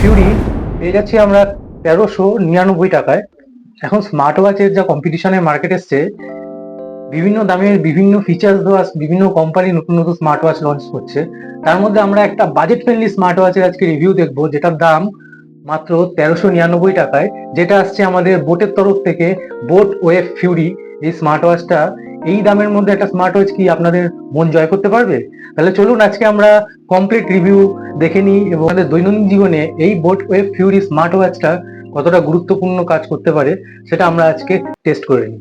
Fury পেয়ে যাচ্ছি আমরা তেরোশো নিরানব্বই টাকায়। এখন স্মার্ট ওয়াচের যা কম্পিটিশনের মার্কেট এসছে, বিভিন্ন দামের বিভিন্ন ফিচার্স দেওয়া, বিভিন্ন কোম্পানি নতুন নতুন স্মার্ট ওয়াচ লঞ্চ করছে। তার মধ্যে আমরা একটা বাজেট ফ্রেন্ডলি স্মার্ট ওয়াচের আজকে রিভিউ দেখব, যেটার দাম মাত্র তেরোশো নিরানব্বই টাকায়, যেটা আসছে আমাদের বোটের তরফ থেকে বোট ওয়েভ ফিউরি এই স্মার্ট ওয়াচটা এই দামের মধ্যে একটা স্মার্ট ওয়াচ কি আপনাদের মন জয় করতে পারবে? তাহলে চলুন আজকে আমরা কমপ্লিট রিভিউ দেখে নিই এবং আমাদের দৈনন্দিন জীবনে এই বোট ওয়েব ফিউরি স্মার্ট ওয়াচটা কতটা গুরুত্বপূর্ণ কাজ করতে পারে সেটা আমরা আজকে টেস্ট করে নিই।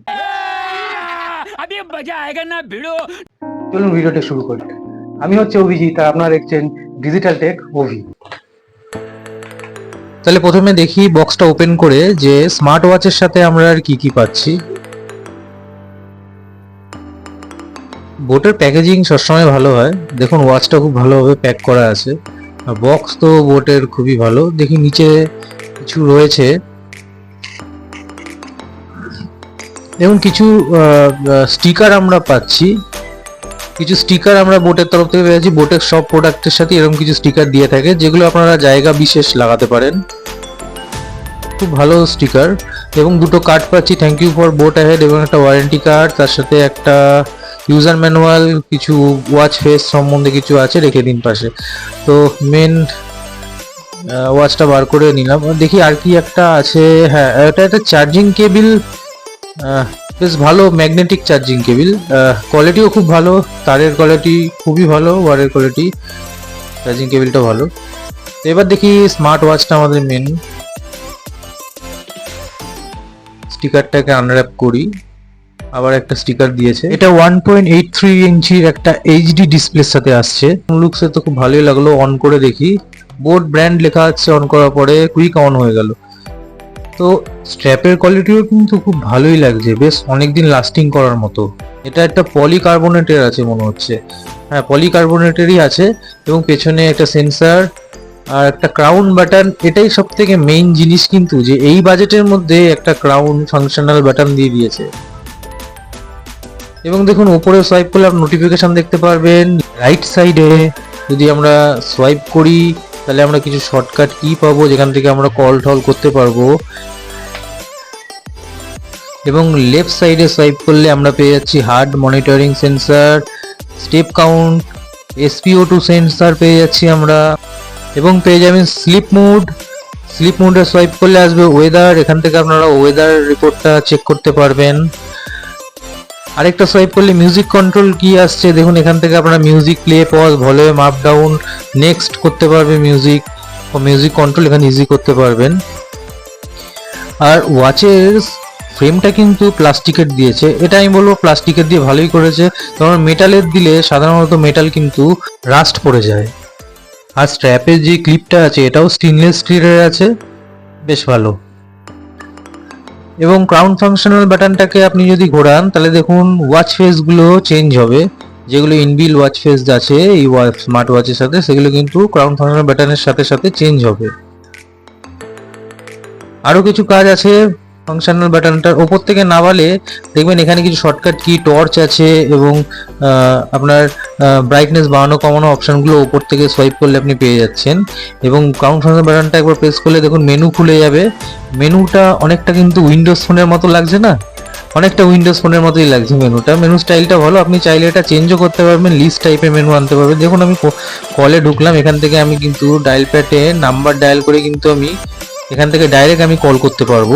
চলুন ভিডিওটা শুরু করি। আমি হচ্ছে অভিজিৎ আর আপনারা দেখছেন ডিজিটাল টেক অভি। তাহলে প্রথমে দেখি বক্সটা ওপেন করে যে স্মার্ট ওয়াচের সাথে আমরা আর কি কি পাচ্ছি। বোটের প্যাকেজিং সবসময় ভালো হয়। দেখুন ওয়াচটা খুব ভালোভাবে প্যাক করা আছে। আর বক্স তো বোটের খুবই ভালো। দেখি নিচে কিছু রয়েছে। এবং কিছু স্টিকার আমরা পাচ্ছি। কিছু স্টিকার আমরা বোটের তরফ থেকে পেয়েছি। বোটের সব প্রোডাক্টের সাথে এরকম কিছু স্টিকার দিয়ে থাকে, যেগুলো আপনারা জায়গা বিশেষ লাগাতে পারেন। খুব ভালো স্টিকার এবং দুটো কার্ড পাচ্ছি। Thank you for boAt ahead এবং একটা ওয়ারেন্টি কার্ড তার সাথে একটা ইউজার ম্যানুয়াল কিছু ওয়াচ ফেস সম্বন্ধে কিছু আছে, রেখে দিন পাশে। তো মেন ওয়াচটা বার করে নিলাম। দেখি আর কি একটা আছে। হ্যাঁ এটা একটা চার্জিং কেবিল বেশ ভালো ম্যাগনেটিক চার্জিং কেবিল কোয়ালিটিও খুব ভালো। তারের কোয়ালিটি খুবই ভালো ওয়ারের কোয়ালিটি চার্জিং কেবিলটা ভালো। এবার দেখি স্মার্ট ওয়াচটা আমাদের মেন স্টিকারটাকে আনর্যাপ করি। আবার একটা স্টিকার দিয়েছে। এটা ওয়ান পয়েন্ট এইট থ্রি ইঞ্চির একটা এইচডি ডিসপ্লের সাথে আসছে। লুকসে তো খুব ভালোই লাগল অন করে দেখি। বোর্ড ব্র্যান্ড লেখা আছে অন করার পরে কুইক অন হয়ে গেল। তো স্ট্র্যাপের কোয়ালিটিও কিন্তু খুব ভালোই লাগছে বেশ অনেকদিন লাস্টিং করার মতো। এটা একটা পলিকার্বনেটের আছে মনে হচ্ছে। হ্যাঁ পলিকার্বনেটেরই আছে এবং পেছনে একটা সেন্সার আর একটা ক্রাউন বাটন এটাই সব থেকে মেইন জিনিস কিন্তু যে এই বাজেটের মধ্যে একটা ক্রাউন ফাংশনাল বাটন দিয়ে দিয়েছে। এবং দেখুন উপরে সোয়াইপ করলে আপনি নোটিফিকেশন দেখতে পারবেন। রাইট সাইডে যদি আমরা সোয়াইপ করি, তাহলে আমরা কিছু শর্টকাট কি পাবো, যেখান থেকে আমরা কল টল করতে পারব। এবং লেফট সাইডে সোয়াইপ করলে আমরা পেয়ে যাচ্ছি heart monitoring sensor step count SPO two sensor পেয়ে যাচ্ছি আমরা। এবং পেয়ে যাবেন স্লিপ মুড স্লিপ মুডে সোয়াইপ করলে আসবে ওয়েদার এখান থেকে আপনারা ওয়েদার রিপোর্টটা চেক করতে পারবেন। আরেকটা সোয়াইপ করলে মিউজিক কন্ট্রোল কি আসছে? দেখুন, এখান থেকে আপনারা music play pause volume up down next করতে পারবে মিউজিক ও মিউজিক কন্ট্রোল এখানে ইজি করতে পারবেন। আর ওয়াচের ফ্রেমটা কিন্তু প্লাস্টিকের দিয়েছে। এটা আমি বলব প্লাস্টিকের দিয়ে ভালোই করেছে। কারণ মেটালের দিলে সাধারণত মেটাল কিন্তু রাস্ট পড়ে যায়। আর স্ট্র্যাপের যে ক্লিপটা আছে, এটাও স্টেনলেস স্টিলের আছে। বেশ ভালো। এবং ক্রাউন ফাংশনাল বাটনটাকে আপনি যদি ঘোরান, তাহলে দেখুন ওয়াচ ফেসগুলো চেঞ্জ হবে। যেগুলো ইনবিল ওয়াচ ফেস আছে, এই স্মার্ট ওয়াচের সাথে, সেগুলো কিন্তু ক্রাউন ফাংশনাল বাটনের সাথে সাথে চেঞ্জ হবে। আরও কিছু কাজ আছে। ফাংশনাল বাটনটার ওপর থেকে নামালে দেখবেন এখানে কিছু শর্টকাট কি টর্চ আছে এবং আপনার ব্রাইটনেস বাড়ানো, কমানো অপশনগুলো ওপর থেকে সোয়াইপ করলে আপনি পেয়ে যাচ্ছেন। এবং কাউন্ট ফাংশন বাটনটা একবার প্রেস করলে দেখুন মেনু খুলে যাবে। মেনুটা অনেকটা কিন্তু উইন্ডোজ ফোনের মতো লাগছে না? অনেকটা উইন্ডোজ ফোনের মতোই লাগছে মেনুটা মেনু স্টাইলটা ভালো, আপনি চাইলে এটা চেঞ্জও করতে পারবেন লিস্ট টাইপের মেনু আনতে পারবেন। দেখুন আমি কলে ঢুকলাম, এখান থেকে আমি কিন্তু ডায়াল প্যাটে নাম্বার ডায়াল করে কিন্তু আমি এখান থেকে ডাইরেক্ট আমি কল করতে পারব।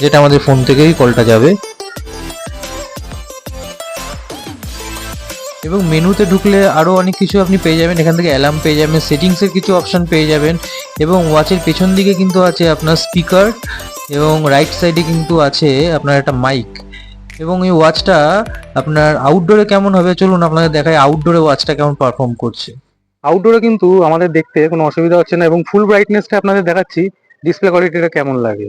যেটা আমাদের ফোন থেকেই কলটা যাবে। এবং মেনুতে ঢুকলে আরও অনেক কিছু আপনি পেয়ে যাবেন। এখান থেকে অ্যালার্ম পেয়ে যাবেন সেটিংসের কিছু অপশন পেয়ে যাবেন এবং ওয়াচের পেছন দিকে কিন্তু আছে আপনার স্পিকার এবং রাইট সাইডে কিন্তু আছে আপনার একটা মাইক এবং এই ওয়াচটা আপনার আউটডোরে কেমন হবে চলুন আপনাদের দেখায় আউটডোরে ওয়াচটা কেমন পারফর্ম করছে। আউটডোরে কিন্তু আমাদের দেখতে কোনো অসুবিধা হচ্ছে না এবং ফুল ব্রাইটনেসটা আপনাদের দেখাচ্ছি ডিসপ্লে কোয়ালিটিটা কেমন লাগে।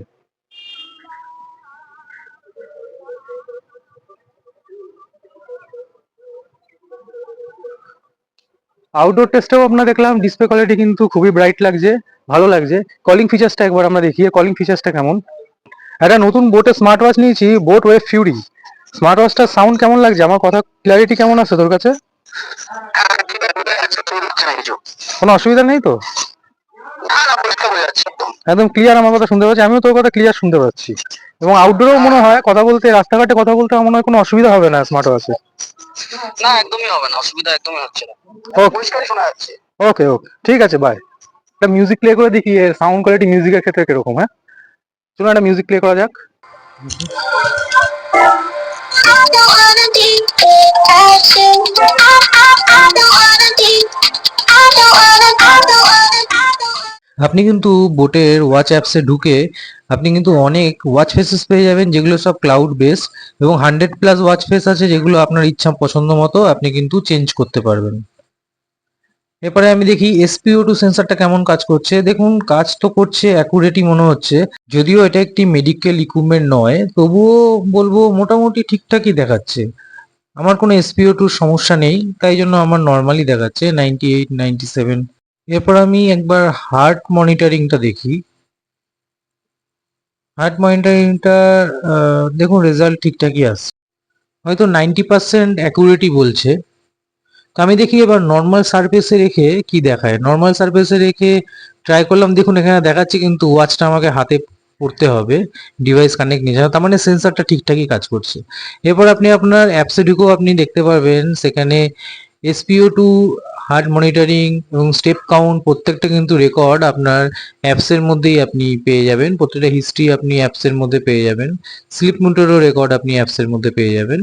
আউটডোর টেস্টেও আমরা দেখলাম ডিসপ্লে কোয়ালিটি কিন্তু খুবই ব্রাইট লাগছে ভালো লাগছে। কলিং ফিচার্সটা একবার আমরা দেখি কলিং ফিচার্সটা কেমন। একটা নতুন বোটে স্মার্ট ওয়াচ নিয়েছি বোট ওয়েভ ফিউরি স্মার্ট ওয়াচটার সাউন্ড কেমন লাগছে? আমার কথা ক্ল্যারিটি কেমন আছে তোর কাছে? কোনো অসুবিধা নেই তো? হ্যাঁ পরিষ্কার বোঝা যাচ্ছে একদম। একদম ক্লিয়ার আমার কথা শুনতে পাচ্ছি আমিও তোর কথা ক্লিয়ার শুনতে পাচ্ছি। এবং আউটডোরেও মনে হয় কথা বলতে রাস্তাঘাটে কথা বলতে আমার মনে হয় কোনো অসুবিধা হবে না স্মার্ট ওয়াচে না একদমই হবে না অসুবিধা একদমই হচ্ছে না। পরিষ্কারই শোনা যাচ্ছে। ওকে ওকে ঠিক আছে বাই একটা মিউজিক প্লে করে দেখি সাউন্ড কোয়ালিটি মিউজিকের ক্ষেত্রে কীরকম হ্যাঁ? চলুন একটা মিউজিক প্লে করা যাক। I don't wanna be you. I, I, I don't আপনি কিন্তু বোটের ওয়াচ অ্যাপসে ঢুকে আপনি কিন্তু অনেক ওয়াচ ফেসেস পেয়ে যাবেন যেগুলো সব ক্লাউড বেস এবং হান্ড্রেড প্লাস ওয়াচ ফেস আছে যেগুলো আপনার ইচ্ছা পছন্দ মতো আপনি কিন্তু চেঞ্জ করতে পারবেন। এরপরে আমি দেখি এসপিও টু সেন্সারটা কেমন কাজ করছে। দেখুন, কাজ তো করছে অ্যাকুরেটই মনে হচ্ছে, যদিও এটা একটি মেডিকেল ইকুইপমেন্ট নয়, তবুও বলব মোটামুটি ঠিকঠাকই দেখাচ্ছে। আমার কোনো এসপিও টুর সমস্যা নেই, তাই জন্য আমার নর্মালি দেখাচ্ছে নাইনটি এইট নাইনটি সেভেন এরপর আমি একবার হার্ট মনিটরিংটা দেখি। হার্ট মনিটরিংটা দেখুন রেজাল্ট ঠিকঠাকই আসছে। হয়তো নাইনটি পার্সেন্ট অ্যাকুরেটই বলছে। তো আমি দেখি এবার নর্মাল সারফেসে রেখে কি দেখায়? নর্মাল সারফেসে রেখে ট্রাই করলাম, দেখুন এখানে দেখাচ্ছে কিন্তু ওয়াচটা আমাকে হাতে পড়তে হবে ডিভাইস কানেক্ট নিয়ে যাওয়া তার মানে সেন্সারটা ঠিকঠাকই কাজ করছে। এরপর আপনি আপনার অ্যাপসে ঢুকেও আপনি দেখতে পারবেন। সেখানে এসপিও টু হার্ট মনিটরিং এবং স্টেপ কাউন্ট প্রত্যেকটা কিন্তু রেকর্ড আপনার অ্যাপসের মধ্যেই আপনি পেয়ে যাবেন। প্রত্যেকটা হিস্ট্রি আপনি অ্যাপসের মধ্যে পেয়ে যাবেন। স্লিপ মুটেরও রেকর্ড আপনি অ্যাপসের মধ্যে পেয়ে যাবেন।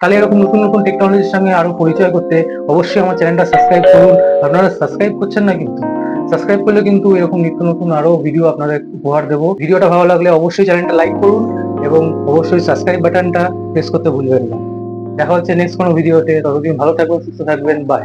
তাহলে এরকম নতুন নতুন টেকনোলজির সঙ্গে আরও পরিচয় করতে অবশ্যই আমার চ্যানেলটা সাবস্ক্রাইব করুন। আপনারা সাবস্ক্রাইব করছেন না কিন্তু? সাবস্ক্রাইব করলে কিন্তু এরকম নিত্য নতুন আরও ভিডিও আপনাদের উপহার দেবো। ভিডিওটা ভালো লাগলে অবশ্যই চ্যানেলটা লাইক করুন এবং অবশ্যই সাবস্ক্রাইব বাটনটা প্রেস করতে ভুলবেন না। দেখা হচ্ছে নেক্সট কোনো ভিডিওতে ততদিন ভালো থাকবেন, সুস্থ থাকবেন বাই